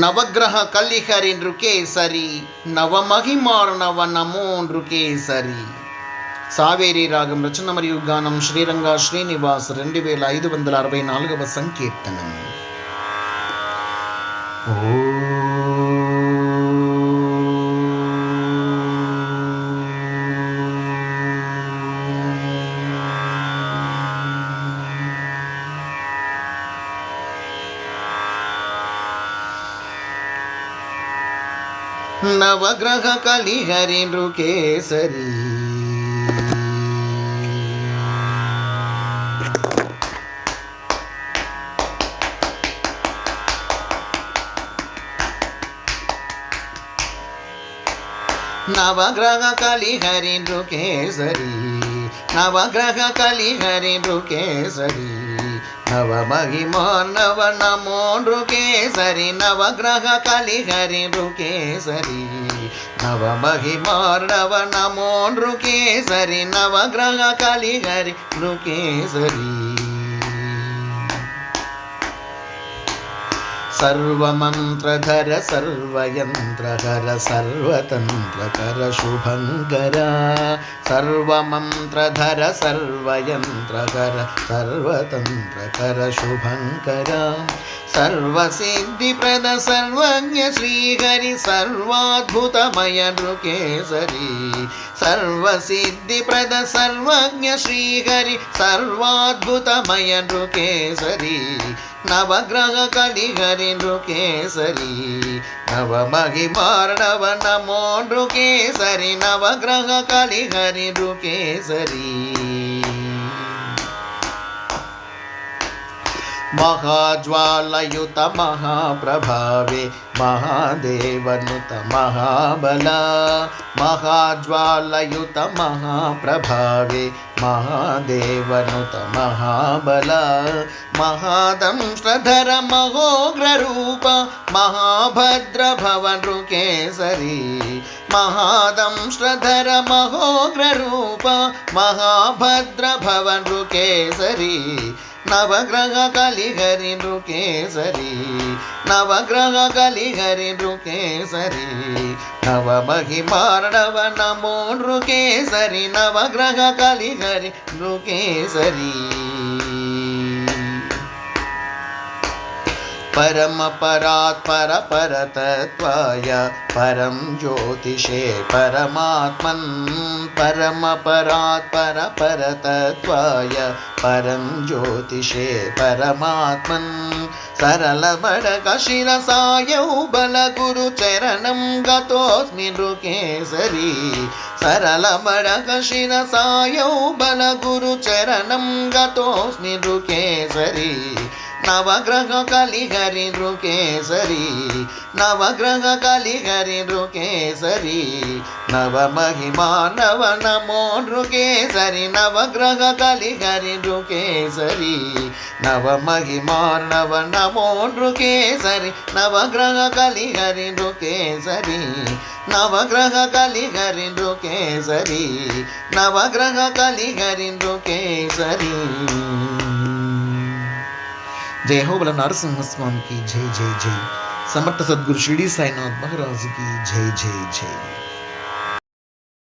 ನವಗ್ರಹ ಕಲ್ಲಿಹರಿ ನೃಕೇಸರಿ నవ నమో నృకేసరి సావేరి రాగం రచన మరియు గానం శ్రీరంగ శ్రీనివాస్ రెండు వేల ఐదు వందల అరవై నాలుగవ సంకీర్తనం నవగ్రహ కలిహరి నృకేసరి. నవగ్రహ కలిహరి నృకేసరి. నవగ్రహ కలిహరి నృకేసరి. నవ మహిమా నమో నృకేసరి నవగ్రహ కలిహరి నృకేసరి నవ మహిమా నమో నృకేసరి నవగ్రహ కలిహరి నృకేసరి सर्वमन्त्रधर सर्वयन्त्रधर सर्वतन्त्रधर शुभङ्कर। सर्वमन्त्रधर सर्वयन्त्रधर सर्वतन्त्रधर शुभङ्कर। సర్వసిద్ధిప్రద సర్వజ్ఞ శ్రీహరి సర్వాద్భుతమయ నృకేసరి. సర్వసిద్ధిప్రద సర్వజ్ఞ శ్రీహరి సర్వాద్భుతమయ నృకేసరి. నవగ్రహ కలిహరి నృకేసరి. నవమహిమార్ణవ నమో నృకేసరి. నవగ్రహ కలిహరి నృకేసరి. మహాజ్వాలయుత మహాప్రభావే మహాదేవనుత మహాబల. మహాజ్వాలయుత మహాప్రభావే మహాదేవనుత మహాబల. మహాదంశ్రధర మహోగ్రరూప మహాభద్రభవనృకేసరి. మహాదంశ్రధర మహోగ్రరూప మహాభద్రభవనృకేసరి. నవగ్రహ కలిహరి నృకేసరి నవగ్రహ కలిహరి నృకేసరి నవ మహిమార్ణవ నమో నృకేసరి నవగ్రహ కలిహరి నృకేసరి. परमपरात्पर परतत्त्वाय परं ज्योतिषे परमात्मन् परमपरात्पर परतत्त्वाय परं ज्योतिषे परमात्मन् सरलबडकशिरसायौ बलगुरुचरणं गतोऽस्मि नृकेसरी सरलबडकशिरसायौ बलगुरुचरणं गतोऽस्मि नृकेसरी నవగ్రహ కలిహరి నృకేసరి నవగ్రహ కలిహరి నృకేసరి నవ మహిమా నవ నమో నృకేసరి నవగ్రహ కలిహరి నృకేసరి నవ మహిమా నవ నమో నృకేసరి నవగ్రహ కలిహరి నృకేసరి నవగ్రహ కలిహరి నృకేసరి నవగ్రహ కలిహరి నృకేసరి జయ హో బల నరసింహస్వామికి జై జై జై సమర్థ సద్గురు షిరిడి సాయినాథ్ మహారాజుకి జై జై జై